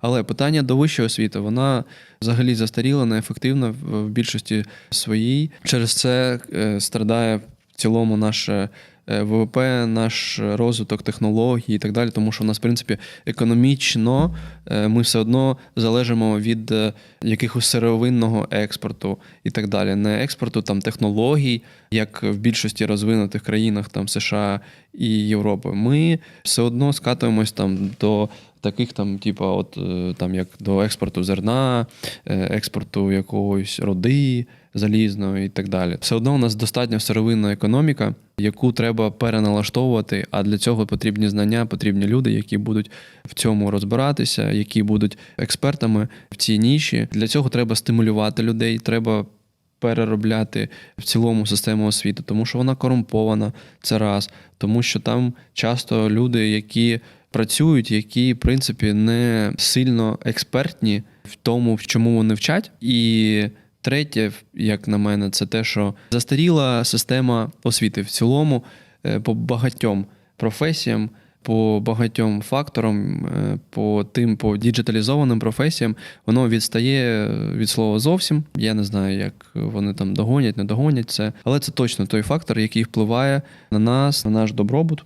Але питання до вищої освіти, вона взагалі застаріла, неефективна в більшості своїй. Через це е, страдає в цілому наше. ВВП, наш розвиток технологій і так далі, тому що у нас, в принципі, економічно е, ми все одно залежимо від е, якихось сировинного експорту і так далі. Не експорту там технологій, як в більшості розвинутих країнах там США і Європи. Ми все одно скатуємось там до таких там, типу, от е, там як до експорту зерна, експорту якогось роди залізної і так далі. Все одно у нас достатньо сировинна економіка, яку треба переналаштовувати. А для цього потрібні знання, потрібні люди, які будуть в цьому розбиратися, які будуть експертами в цій ніші. Для цього треба стимулювати людей, треба. Переробляти в цілому систему освіти, тому що вона корумпована, це раз, тому що там часто люди, які працюють, які, в принципі, не сильно експертні в тому, в чому вони вчать. І третє, як на мене, це те, що застаріла система освіти в цілому е, по багатьом професіям. По багатьом факторам, е, по тим по діджиталізованим професіям, воно відстає від слова зовсім. Я не знаю, як вони там догонять, не догонять це, але це точно той фактор, який впливає на нас, на наш добробут,